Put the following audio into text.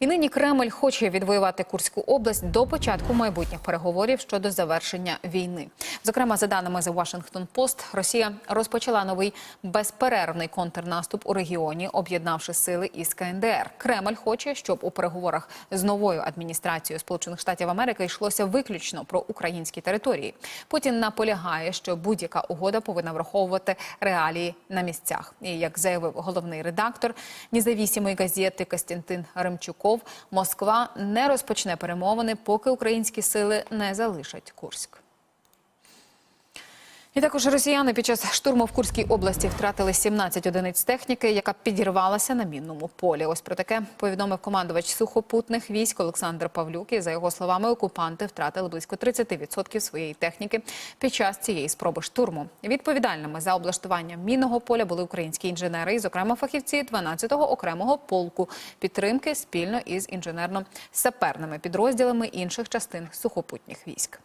І нині Кремль хоче відвоювати Курську область до початку майбутніх переговорів щодо завершення війни. Зокрема, за даними The Washington Post, Росія розпочала новий безперервний контрнаступ у регіоні, об'єднавши сили із КНДР. Кремль хоче, щоб у переговорах з новою адміністрацією Сполучених Штатів Америки йшлося виключно про українські території. Путін наполягає, що будь-яка угода повинна враховувати реалії на місцях. І як заявив головний редактор независимої газети Костянтин Ремчуков, Москва не розпочне перемовини, поки українські сили не залишать Курськ. І також росіяни під час штурму в Курській області втратили 17 одиниць техніки, яка підірвалася на мінному полі. Ось про таке повідомив командувач сухопутних військ Олександр Павлюк. І за його словами, окупанти втратили близько 30% своєї техніки під час цієї спроби штурму. Відповідальними за облаштування мінного поля були українські інженери, і, зокрема, фахівці 12-го окремого полку підтримки спільно із інженерно-саперними підрозділами інших частин сухопутніх військ.